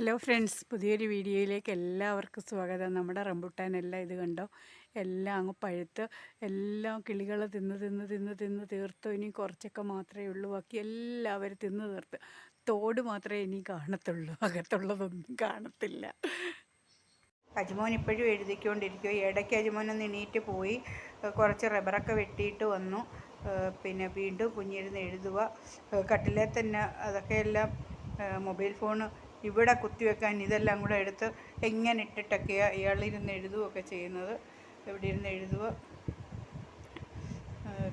Hello friends പുതിയൊരു വീഡിയോയിലേക്ക് എല്ലാവർക്കും സ്വാഗതം. നമ്മുടെ റംബുട്ടാൻ എല്ലാം ഇത് കണ്ടോ? എല്ലാം അങ്ങ് പഴുത്ത്. എല്ലാം കിളികൾ തിന്ന് തിന്ന് തിന്ന് തിന്ന് തീർത്തു. ഇനി കുറച്ചൊക്കെ മാത്രമേ ഉള്ളൂ. ബാക്കി എല്ലാവരും തിന്ന് തീർത്ത്. തോട് മാത്രമേ ഇനി കാണത്തുള്ളൂ. അകത്തുള്ളതൊന്നും കാണത്തില്ല. അജ്മോൻ ഇപ്പോഴും എഴുതിക്കൊണ്ടിരിക്കും ഇടയ്ക്ക് അജ്മോൻ ഒന്ന് എണീറ്റ് പോയി. കുറച്ച് റബ്ബറൊക്കെ വെട്ടിയിട്ട് വന്നു. പിന്നെ വീണ്ടും കുഞ്ഞിരുന്ന് എഴുതുക കട്ടിലേ തന്നെ അതൊക്കെ എല്ലാം മൊബൈൽ ഫോൺ ഇവിടെ കുത്തിവെക്കാൻ ഇതെല്ലാം കൂടെ എടുത്ത് എങ്ങനെ ഇട്ടിട്ടൊക്കെയാണ് ഇയാളിരുന്ന് എഴുതുകയൊക്കെ ചെയ്യുന്നത്. ഇവിടെ ഇരുന്ന് എഴുതുക.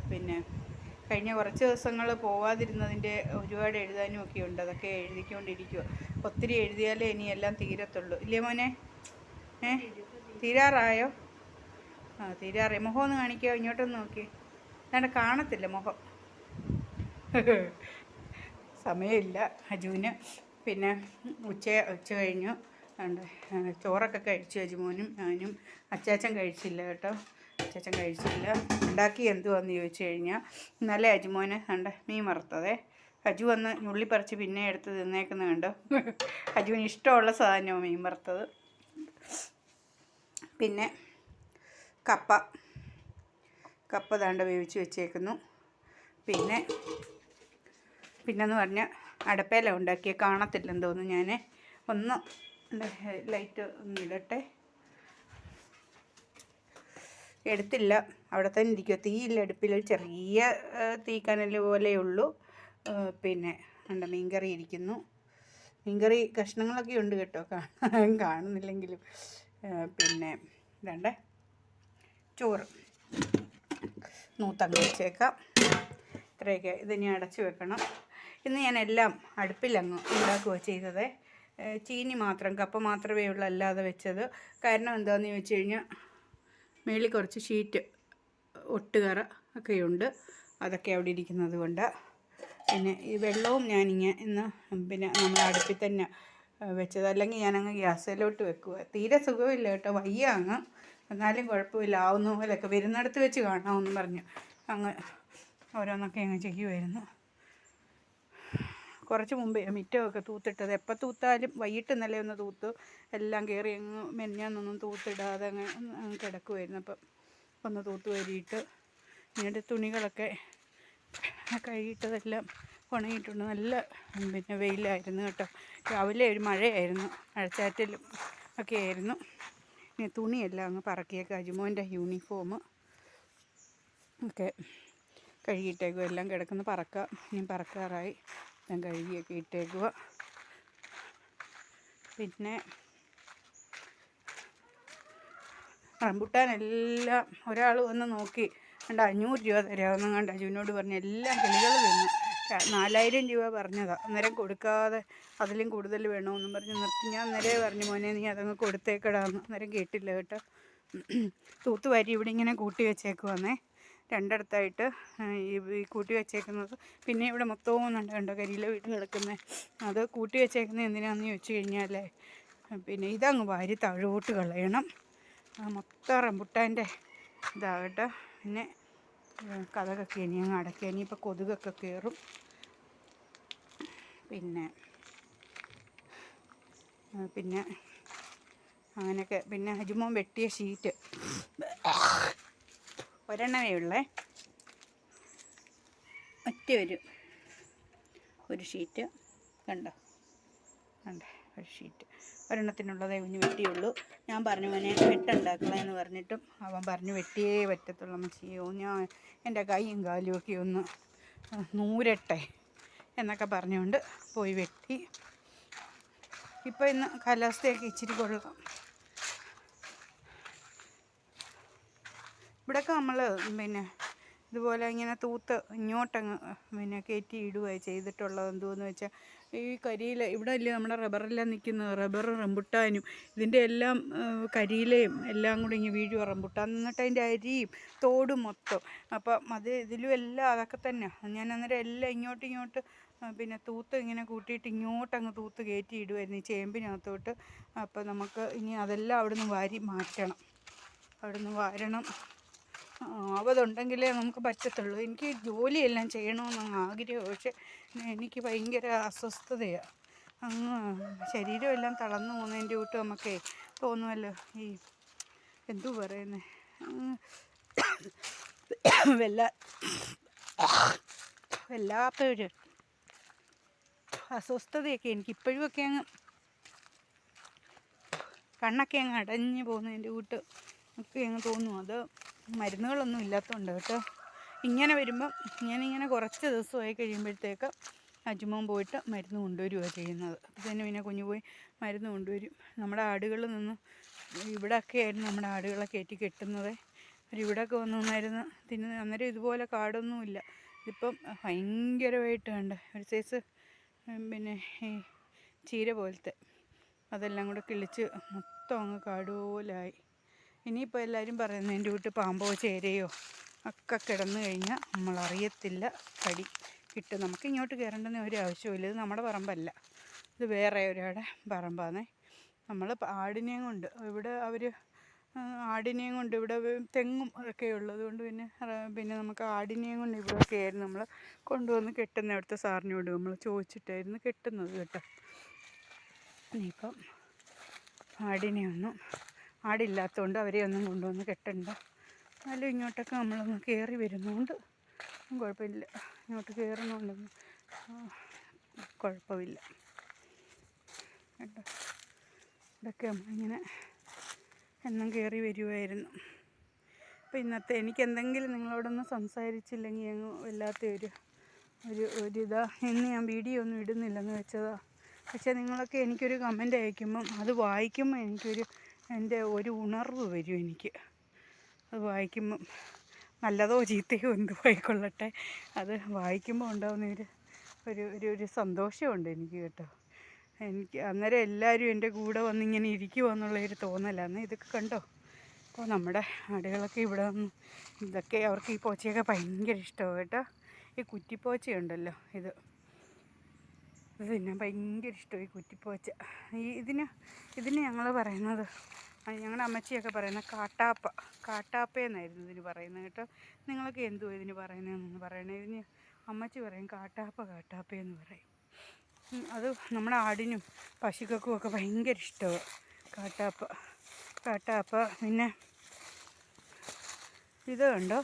പിന്നെ കഴിഞ്ഞ കുറച്ച് ദിവസങ്ങൾ പോവാതിരുന്നതിന്റെ ഒരുപാട് എഴുതാനും ഒക്കെ ഉണ്ട്. അതൊക്കെ എഴുതിക്കൊണ്ടിരിക്കുക ഒത്തിരി എഴുതിയാലേ ഇനി എല്ലാം തീരത്തുള്ളൂ. ഇല്ലേ മോനെ? ഏ? തീരാറായോ? ആ തീരാറായി. മുഖം ഒന്ന് കാണിക്കോ ഇങ്ങോട്ടൊന്ന് നോക്കി. എന്നാണ്ട് കാണത്തില്ല മുഖം. സമയമില്ല അജുവിന്. പിന്നെ ഉച്ച ഉച്ച കഴിഞ്ഞു. ചോറൊക്കെ കഴിച്ചു യജമോനും ഞാനും. അച്ചാച്ചൻ കഴിച്ചില്ല കേട്ടോ. അച്ചാച്ചൻ കഴിച്ചില്ല. ഉണ്ടാക്കി എന്തുവാന്ന് ചോദിച്ചു കഴിഞ്ഞാൽ ഇന്നലെ അജുമോന് ഉണ്ട് മീൻ വറുത്തതേ. അജു വന്ന് ഞുള്ളിപ്പറിച്ച് പിന്നെ എടുത്ത് തിന്നേക്കുന്ന കണ്ടോ? അജുവിന് ഇഷ്ടമുള്ള സാധനമാണ് മീൻ വറുത്തത്. പിന്നെ കപ്പ. കപ്പ ദാണ്ട് വേവിച്ച് വെച്ചേക്കുന്നു. പിന്നെ പിന്നെന്ന് പറഞ്ഞാൽ അടപ്പേല ഉണ്ടാക്കിയ കാണത്തില്ലെന്ന് തോന്നുന്നു ഞാൻ ഒന്ന് ലൈറ്റ് ഒന്ന് ഇടട്ടെ. എടുത്തില്ല. അവിടെ തന്നെ ഇരിക്കുക തീയില്ല അടുപ്പിൽ ചെറിയ തീക്കനൽ പോലെയുള്ളൂ പിന്നെ ഉണ്ട് മീൻകറി ഇരിക്കുന്നു. മീൻകറി കഷ്ണങ്ങളൊക്കെ ഉണ്ട് കേട്ടോ. കാണാൻ കാണുന്നില്ലെങ്കിലും. പിന്നെ രണ്ട് ചോറ്. നൂത്തങ്ങ് വെച്ചേക്കാം. ഇത്രയൊക്കെ ഇതിനി അടച്ചു വെക്കണം. ഇന്ന് ഞാൻ എല്ലാം അടുപ്പിലങ്ങ് ഉണ്ടാക്കുക ചെയ്തത്. ചീനി മാത്രം കപ്പ മാത്രമേ ഉള്ളൂ അല്ലാതെ വെച്ചത്. കാരണം എന്താണെന്ന് ചോദിച്ചു കഴിഞ്ഞാൽ മേളിൽ കുറച്ച് ഷീറ്റ് ഒട്ടുകറ ഒക്കെയുണ്ട്. അതൊക്കെ അവിടെ ഇരിക്കുന്നത് കൊണ്ട്. പിന്നെ ഈ വെള്ളവും ഞാനിങ്ങനെ ഇന്ന് പിന്നെ നമ്മൾ അടുപ്പിൽ തന്നെ വെച്ചത്. അല്ലെങ്കിൽ ഞാനങ്ങ് ഗ്യാസിലോട്ട് വെക്കുക തീരെ സുഖമില്ല കേട്ടോ. വയ്യ അങ്ങ്. എന്നാലും കുഴപ്പമില്ല. ആവുന്ന പോലെയൊക്കെ വരുന്നിടത്ത് വെച്ച് കാണാമെന്ന് പറഞ്ഞു. അങ്ങ് ഓരോന്നൊക്കെ അങ്ങ് ചെയ്യുമായിരുന്നു കുറച്ച് മുമ്പേ മിറ്റമൊക്കെ തൂത്തിട്ടത്. എപ്പോൾ തൂത്താലും വൈകിട്ട് ഇന്നലെ ഒന്ന് തൂത്തു. എല്ലാം കയറി അങ്ങ് മെനഞ്ഞാന്നൊന്നും തൂത്തിടാതെ അങ്ങ് കിടക്കുമായിരുന്നു അപ്പം ഒന്ന് തൂത്ത് വരിയിട്ട് പിന്നീട് തുണികളൊക്കെ കഴുകിയിട്ടതെല്ലാം ഉണങ്ങിയിട്ടുണ്ട്. നല്ല പിന്നെ വെയിലായിരുന്നു കേട്ടോ. രാവിലെ ഒരു മഴയായിരുന്നു. മഴച്ചാറ്റലും ഒക്കെ ആയിരുന്നു. പിന്നെ തുണിയെല്ലാം അങ്ങ് പറക്കിയൊക്കെ. അജുമോന്റെ യൂണിഫോം ഒക്കെ കഴുകിയിട്ടേക്കും എല്ലാം കിടക്കുന്ന. പറക്കാം. ഇനി പറക്കാറായി. ഞാൻ കഴുകിയൊക്കെ ഇട്ടേക്കുക പിന്നെ റംബുട്ടാനെല്ലാം ഒരാൾ വന്ന് നോക്കി. കണ്ട അഞ്ഞൂറ് രൂപ തരാമെന്നും കണ്ട അജുവിനോട് പറഞ്ഞ് എല്ലാം കിളികൾ തിന്ന്. നാലായിരം രൂപ പറഞ്ഞതാണ് അന്നേരം കൊടുക്കാതെ അതിലും കൂടുതൽ വേണമെന്നും പറഞ്ഞ് നിർത്തി. ഞാൻ അന്നേരം പറഞ്ഞു മോനെ നീ അതങ്ങ് കൊടുത്തേക്കടാന്ന്. അന്നേരം കേട്ടില്ല കേട്ടോ. തൂത്തുവാരി ഇവിടെ ഇങ്ങനെ കൂട്ടി വെച്ചേക്കുവന്നേ. രണ്ടിടത്തായിട്ട് ഈ കൂട്ടി വെച്ചേക്കുന്നത്. പിന്നെ ഇവിടെ മൊത്തവും ഉണ്ട് കണ്ടോ കരിയില വീട്ടിൽ കിടക്കുന്നത് അത് കൂട്ടി വെച്ചേക്കുന്നത് എന്തിനാണെന്ന് ചോദിച്ചു കഴിഞ്ഞാൽ പിന്നെ ഇതങ്ങ് വാരി തഴുവോട്ട് കളയണം. മൊത്തം റംബുട്ടാന്റെ ഇതാകട്ടെ പിന്നെ കഥകൊക്കെ ഇനി അങ്ങ് അടയ്ക്കുക ഇനിയിപ്പോൾ കൊതുകൊക്കെ കയറും പിന്നെ പിന്നെ അങ്ങനെയൊക്കെ. പിന്നെ അജുമോൻ വെട്ടിയ ഷീറ്റ്. ഒരെണ്ണമേ ഉള്ളേ. ഒറ്റ ഒരു ഒരു ഷീറ്റ് കണ്ടോ? കണ്ടേ? ഒരു ഷീറ്റ്. ഒരെണ്ണത്തിനുള്ളതേ കുഞ്ഞ് വെട്ടിയുള്ളൂ. ഞാൻ പറഞ്ഞു മോനെ വെട്ടുണ്ടാക്കണമെന്ന് പറഞ്ഞിട്ടും അവൻ പറഞ്ഞു വെട്ടിയേ പറ്റത്തുള്ളൂ അമ്മച്ചിയോ ഞാൻ എന്റെ കൈയും കാലും ഒക്കെ ഒന്ന് നൂരട്ടെ എന്നൊക്കെ പറഞ്ഞുകൊണ്ട് പോയി വെട്ടി. ഇപ്പോൾ ഇന്ന് കാലാവസ്ഥയൊക്കെ ഇച്ചിരി കൊള്ളാം. ഇവിടെയൊക്കെ നമ്മൾ പിന്നെ ഇതുപോലെ ഇങ്ങനെ തൂത്ത് ഇങ്ങോട്ടങ്ങ് പിന്നെ കയറ്റി ഇടുകയാണ് ചെയ്തിട്ടുള്ളത്. എന്തുവെന്ന് വെച്ചാൽ ഈ കരിയില ഇവിടെ അല്ലേ നമ്മുടെ റബ്ബറെല്ലാം നിൽക്കുന്നത് റബ്ബർ റംബുട്ടാനും ഇതിന്റെ എല്ലാം കരിയിലെയും എല്ലാം കൂടി ഇങ്ങനെ വീഴുക റംബുട്ടാൻ. എന്നിട്ട് അതിന്റെ അരിയും തോടും മൊത്തം. അപ്പം അത് ഇതിലും എല്ലാം അതൊക്കെ തന്നെ ഞാൻ അന്നേരം എല്ലാം ഇങ്ങോട്ട് ഇങ്ങോട്ട് പിന്നെ തൂത്ത് ഇങ്ങനെ കൂട്ടിയിട്ട് ഇങ്ങോട്ടങ്ങ് തൂത്ത് കയറ്റി ഇടുമായിരുന്നു ഈ ചേമ്പിനകത്തോട്ട്. അപ്പം നമുക്ക് ഇനി അതെല്ലാം അവിടെ നിന്ന് വാരി മാറ്റണം. അവിടെ നിന്ന് വാരണം. അവതുണ്ടെങ്കിലേ നമുക്ക് പറ്റത്തുള്ളൂ. എനിക്ക് ജോലിയെല്ലാം ചെയ്യണമെന്ന് ആഗ്രഹം. പക്ഷെ എനിക്ക് ഭയങ്കര അസ്വസ്ഥതയാണ് അങ്ങ് ശരീരമെല്ലാം തളർന്നു പോകുന്നതിന്റെ കൂട്ട് നമുക്ക് തോന്നുമല്ലോ ഈ എന്തു പറയുന്നത് വല്ല വല്ലാത്തൊരു അസ്വസ്ഥതയൊക്കെ എനിക്ക് ഇപ്പോഴും ഒക്കെ അങ്ങ് കണ്ണൊക്കെ അങ്ങ് അടഞ്ഞു പോകുന്നതിന്റെ കൂട്ട് ഒക്കെ അങ്ങ് തോന്നും അത് മരുന്നുകളൊന്നും ഇല്ലാത്തതുകൊണ്ട് കേട്ടോ. ഇങ്ങനെ വരുമ്പം ഞാനിങ്ങനെ കുറച്ച് ദിവസമായി കഴിയുമ്പോഴത്തേക്ക് അജുമോൻ പോയിട്ട് മരുന്ന് കൊണ്ടുവരികയാണ് ചെയ്യുന്നത്. പിന്നെ പിന്നെ കുഞ്ഞു പോയി മരുന്ന് കൊണ്ടുവരും. നമ്മുടെ ആടുകളിൽ നിന്ന് ഇവിടെയൊക്കെ ആയിരുന്നു നമ്മുടെ ആടുകളെ കയറ്റി കെട്ടുന്നത്. അവരിവിടെയൊക്കെ വന്ന് നിന്നായിരുന്നു. തിന്നു അന്നേരം ഇതുപോലെ കാടൊന്നുമില്ല ഇതിപ്പം ഭയങ്കരമായിട്ട് കണ്ട് ഒരു സൈസ് പിന്നെ ഈ ചീര പോലത്തെ അതെല്ലാം കൂടെ കിളിച്ച് മൊത്തം അങ്ങ് കാടുപോലായി. ഇനിയിപ്പോൾ എല്ലാവരും പറയുന്നത് എന്റെ വീട്ടിൽ പാമ്പോ ചേരയോ ഒക്കെ കിടന്നു കഴിഞ്ഞാൽ നമ്മളറിയത്തില്ല. കടി കിട്ടും. നമുക്ക് ഇങ്ങോട്ട് കയറേണ്ടെന്ന് ഒരു ആവശ്യമില്ല ഇത് നമ്മുടെ പറമ്പല്ല. ഇത് വേറെ ഒരാടെ പറമ്പാന്നേ. നമ്മൾ ആടിനെയും കൊണ്ട് ഇവിടെ അവർ ആടിനെയും കൊണ്ട് ഇവിടെ തെങ്ങും ഒക്കെ ഉള്ളത് കൊണ്ട് പിന്നെ പിന്നെ നമുക്ക് ആടിനെയും കൊണ്ട് ഇവിടെയൊക്കെ ആയിരുന്നു നമ്മൾ കൊണ്ടുവന്ന് കെട്ടുന്ന അവിടുത്തെ സാറിനോട് നമ്മൾ ചോദിച്ചിട്ടായിരുന്നു കെട്ടുന്നത് കേട്ടോ. ഇനിയിപ്പം ആടിനെ ഒന്നും ആടില്ലാത്തതുകൊണ്ട് അവരെ ഒന്നും കൊണ്ടുവന്ന് കെട്ടണ്ട. എന്നാലും ഇങ്ങോട്ടൊക്കെ നമ്മളൊന്ന് കയറി വരുന്നതുകൊണ്ട് കുഴപ്പമില്ല. ഇങ്ങോട്ട് കയറുന്നതുകൊണ്ടൊന്നും കുഴപ്പമില്ല. കേട്ടോ? ഇതൊക്കെ നമ്മളിങ്ങനെ എന്നും കയറി വരുമായിരുന്നു അപ്പോൾ ഇന്നത്തെ എനിക്ക് എന്തെങ്കിലും നിങ്ങളോടൊന്ന് സംസാരിച്ചില്ലെങ്കിൽ അങ്ങ് വല്ലാത്ത ഒരു ഒരു ഒരിതാ. ഇന്ന് ഞാൻ വീഡിയോ ഒന്നും ഇടുന്നില്ലെന്ന് വെച്ചതാ. പക്ഷേ നിങ്ങളൊക്കെ എനിക്കൊരു കമന്റ് അയക്കുമ്പം അത് വായിക്കുമ്പോൾ എനിക്കൊരു എന്റെ ഒരു ഉണർവ് വരും എനിക്ക്. അത് വായിക്കുമ്പം നല്ലതോ ചീത്തയോ എന്തു ആയിക്കൊള്ളട്ടെ. അത് വായിക്കുമ്പോൾ ഉണ്ടാകുന്ന ഒരു ഒരു ഒരു ഒരു സന്തോഷമുണ്ട് എനിക്ക് കേട്ടോ. എനിക്ക് അന്നേരം എല്ലാവരും എന്റെ കൂടെ വന്ന് ഇങ്ങനെ ഇരിക്കുമോ എന്നുള്ളൊരു തോന്നലാണ് ഇതൊക്കെ കണ്ടോ? അപ്പോൾ നമ്മുടെ ആടുകളൊക്കെ ഇവിടെ വന്ന് ഇതൊക്കെ അവർക്ക് ഈ പോച്ചയൊക്കെ ഭയങ്കര ഇഷ്ടമാണ് കേട്ടോ. ഈ കുറ്റിപ്പോച്ചയുണ്ടല്ലോ ഇത്. തിന്നാൻ ഭയങ്കര ഇഷ്ടമായി കുറ്റിപ്പോച്ച. ഈ ഇതിന് ഇതിന് ഞങ്ങൾ പറയുന്നത് ഞങ്ങളുടെ അമ്മച്ചിയൊക്കെ പറയുന്നത് കാട്ടാപ്പ കാട്ടാപ്പ എന്നായിരുന്നു ഇതിന് പറയുന്നത് കേട്ടോ. നിങ്ങളൊക്കെ എന്തുവാ ഇതിന് പറയുന്നതെന്നൊന്ന് പറയണേ? ഇതിന് അമ്മച്ചി പറയും കാട്ടാപ്പ കാട്ടാപ്പ എന്ന് പറയും അത് നമ്മുടെ ആടിനും പശുക്കൾക്കും ഒക്കെ ഭയങ്കര ഇഷ്ടമാണ് കാട്ടാപ്പ. കാട്ടാപ്പ പിന്നെ ഇത് കണ്ടോ?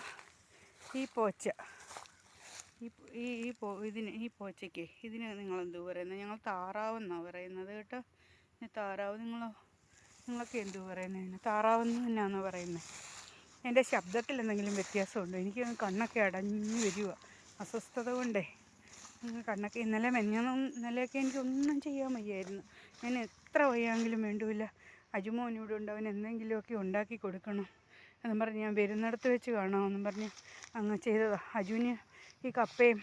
ഈ പോച്ച. ഈ ഈ പോ ഇതിന് ഈ പോച്ചയ്ക്ക് ഇതിന് നിങ്ങൾ എന്തു പറയുന്നത് ഞങ്ങൾ താറാവെന്നാണ് പറയുന്നത് കേട്ടോ. താറാവ് നിങ്ങൾ നിങ്ങളൊക്കെ എന്തു പറയുന്നതിന് താറാവെന്ന് തന്നെയാണെന്ന് പറയുന്നത് എന്റെ ശബ്ദത്തിൽ എന്തെങ്കിലും വ്യത്യാസമുണ്ടോ? എനിക്ക് കണ്ണൊക്കെ അടഞ്ഞു വരിക. അസ്വസ്ഥത കൊണ്ടേ. കണ്ണൊക്കെ ഇന്നലെ മെഞ്ഞൊന്നും ഇന്നലെയൊക്കെ എനിക്കൊന്നും ചെയ്യാൻ വയ്യായിരുന്നു. ഞാൻ എത്ര വയ്യാങ്കിലും വേണ്ടില്ല അജുമോനിവിടെ ഉണ്ട്. അവൻ എന്തെങ്കിലുമൊക്കെ ഉണ്ടാക്കി കൊടുക്കണം. എന്നും പറഞ്ഞ് ഞാൻ വരുന്നിടത്ത് വെച്ച് കാണാമെന്നും പറഞ്ഞ് അങ്ങ് ചെയ്തതാണ് അജുവിന് ഈ കപ്പയും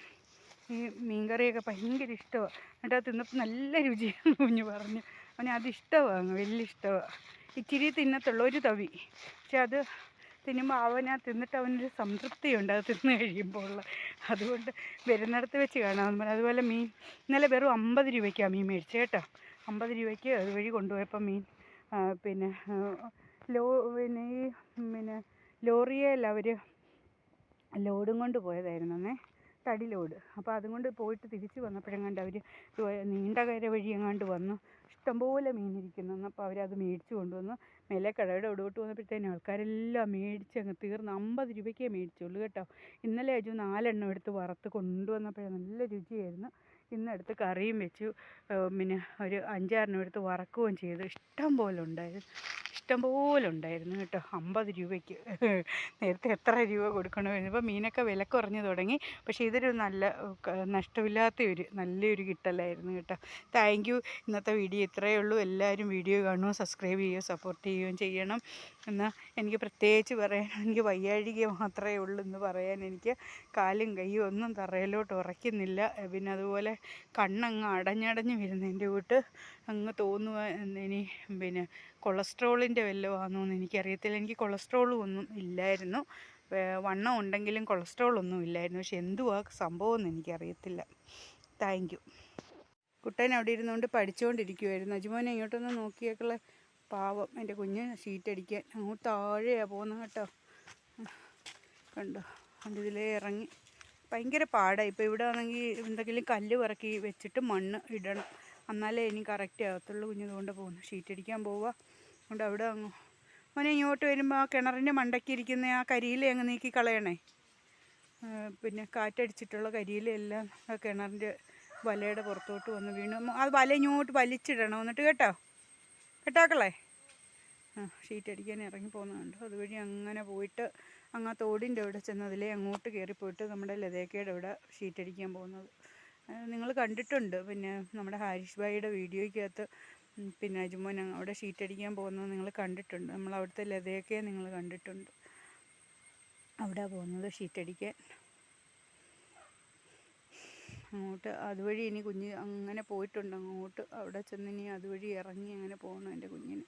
ഈ മീൻകറിയൊക്കെ ഭയങ്കര ഇഷ്ടമാണ് എന്നിട്ട് അത് തിന്നപ്പോൾ നല്ല രുചിയാണ് കുഞ്ഞു പറഞ്ഞു. അവന് അത് ഇഷ്ടമാണ് വലിയ ഇഷ്ടമാണ് ഇച്ചിരി തിന്നത്തുള്ളൂ ഒരു തവി. പക്ഷെ അത് തിന്നുമ്പോൾ അവനാ തിന്നിട്ട് അവനൊരു സംതൃപ്തിയുണ്ട് അത് തിന്ന് കഴിയുമ്പോൾ ഉള്ള. അതുകൊണ്ട് വരുന്നിടത്ത് വെച്ച് പറഞ്ഞു അതുപോലെ മീൻ ഇന്നലെ വെറും അമ്പത് രൂപയ്ക്കാണ് മീൻ മേടിച്ചത് കേട്ടോ. അമ്പത് രൂപയ്ക്ക് അതുവഴി കൊണ്ടുപോയപ്പോൾ മീൻ പിന്നെ ലോ പിന്നെ ഈ പിന്നെ ലോറിയേൽ അവർ ലോഡും കൊണ്ട് പോയതായിരുന്നേ. തടി ലോഡ് അപ്പോൾ അതും കൊണ്ട് പോയിട്ട് തിരിച്ച് വന്നപ്പോഴെങ്ങാണ്ട് അവർ നീണ്ടകര വഴി എങ്ങാണ്ട് വന്നു. ഇഷ്ടംപോലെ മീനിരിക്കുന്നു. അപ്പോൾ അവരത് മേടിച്ച് കൊണ്ടുവന്നു. കടയുടെ ഒടുവിട്ട് വന്നപ്പോഴത്തേനും ആൾക്കാരെല്ലാം മേടിച്ച് അങ്ങ് തീർന്ന് അമ്പത് രൂപയ്ക്കേ മേടിച്ചുള്ളൂ കേട്ടോ. ഇന്നലെ അജു നാലെണ്ണം എടുത്ത് വറുത്ത് കൊണ്ടുവന്നപ്പോഴേ നല്ല രുചിയായിരുന്നു. ഇന്നെടുത്ത് കറിയും വെച്ചു. പിന്നെ ഒരു അഞ്ചാറിന് എടുത്ത് വറക്കുകയും ചെയ്തു. ഇഷ്ടം പോലെ ഉണ്ടായിരുന്നു. ഇഷ്ടം പോലെ ഉണ്ടായിരുന്നു കേട്ടോ. അമ്പത് രൂപയ്ക്ക്. നേരത്തെ എത്ര രൂപ കൊടുക്കണമായിരുന്നു. ഇപ്പോൾ മീനൊക്കെ വില കുറഞ്ഞു തുടങ്ങി. പക്ഷേ ഇതൊരു നല്ല നഷ്ടമില്ലാത്ത ഒരു നല്ലൊരു കിട്ടലായിരുന്നു കേട്ടോ. താങ്ക് യു ഇന്നത്തെ വീഡിയോ ഇത്രയേ ഉള്ളൂ. എല്ലാവരും വീഡിയോ കാണുകയും സബ്സ്ക്രൈബ് ചെയ്യുകയും സപ്പോർട്ട് ചെയ്യുകയും ചെയ്യണം. എന്നാൽ എനിക്ക് പ്രത്യേകിച്ച് പറയാൻ എനിക്ക് വയ്യാഴിക മാത്രമേ ഉള്ളൂ എന്ന് പറയാൻ എനിക്ക് കാലും കൈയും ഒന്നും തറയിലോട്ട് ഉറയ്ക്കുന്നില്ല. പിന്നെ അതുപോലെ കണ്ണങ്ങ് അടഞ്ഞടഞ്ഞ് വരുന്നതിന്റെ വീട്ട് അങ്ങ് തോന്നുക ഇനി പിന്നെ കൊളസ്ട്രോളിന്റെ വല്ലതും എനിക്കറിയത്തില്ല. എനിക്ക് കൊളസ്ട്രോളും ഒന്നും ഇല്ലായിരുന്നു. വണ്ണം ഉണ്ടെങ്കിലും കൊളസ്ട്രോൾ ഒന്നും ഇല്ലായിരുന്നു. പക്ഷെ എന്തുവാ സംഭവം എന്ന് എനിക്കറിയത്തില്ല. Thank you. കുട്ടൻ അവിടെ ഇരുന്നുകൊണ്ട് പഠിച്ചുകൊണ്ടിരിക്കുമായിരുന്നു അജുമോനെ ഇങ്ങോട്ടൊന്ന് നോക്കിയേക്കുള്ള പാവം എന്റെ കുഞ്ഞ് ഷീറ്റ് അടിക്കാൻ അങ്ങോട്ട് താഴെയാണ് പോകുന്നത് കേട്ടോ. കണ്ടോ കണ്ടിതിലേ ഇറങ്ങി. ഭയങ്കര പാടാണ് ഇപ്പോൾ ഇവിടെ ആണെങ്കിൽ എന്തെങ്കിലും കല്ല് പറക്കി വെച്ചിട്ട് മണ്ണ് ഇടണം. എന്നാലേ ഇനി കറക്റ്റ് ആകത്തുള്ളൂ കുഞ്ഞതുകൊണ്ട് പോകുന്നു. ഷീറ്റ് അടിക്കാൻ പോവുക അതുകൊണ്ട് അവിടെ അങ്ങ് മോനെ ഇങ്ങോട്ട് വരുമ്പോൾ ആ കിണറിന്റെ മണ്ടയ്ക്കിരിക്കുന്ന ആ കരിയില അങ്ങ് നീക്കി കളയണേ. പിന്നെ കാറ്റടിച്ചിട്ടുള്ള കരിയിലെല്ലാം ആ കിണറിന്റെ വലയുടെ പുറത്തോട്ട് വന്ന് വീണു. അത് വല ഇങ്ങോട്ട് വലിച്ചിടണം എന്നിട്ട് കേട്ടോ. കേട്ടാക്കളേ ആ ഷീറ്റ് അടിക്കാൻ ഇറങ്ങി പോകുന്നുണ്ട് അതുവഴി അങ്ങനെ പോയിട്ട് അങ്ങ് തോടിന്റെ അവിടെ ചെന്ന് അതിലെ അങ്ങോട്ട് കയറിപ്പോയിട്ട് നമ്മുടെ ലതേക്കയുടെ അവിടെ ഷീറ്റടിക്കാൻ പോകുന്നത്. നിങ്ങൾ കണ്ടിട്ടുണ്ട്. പിന്നെ നമ്മുടെ ഹാരിഷ് ഭായിയുടെ വീഡിയോയ്ക്കകത്ത് പിന്നെ അജുമോൻ അവിടെ ഷീറ്റടിക്കാൻ പോകുന്നത് നിങ്ങൾ കണ്ടിട്ടുണ്ട്. നമ്മൾ അവിടുത്തെ ലതയൊക്കെ നിങ്ങൾ കണ്ടിട്ടുണ്ട്. അവിടെ പോകുന്നത് ഷീറ്റടിക്കാൻ. അങ്ങോട്ട് അതുവഴി ഇനി കുഞ്ഞ് അങ്ങനെ പോയിട്ടുണ്ട്. അങ്ങോട്ട് അവിടെ ചെന്ന് ഇനി അതുവഴി ഇറങ്ങി അങ്ങനെ പോകണം എന്റെ കുഞ്ഞിന്.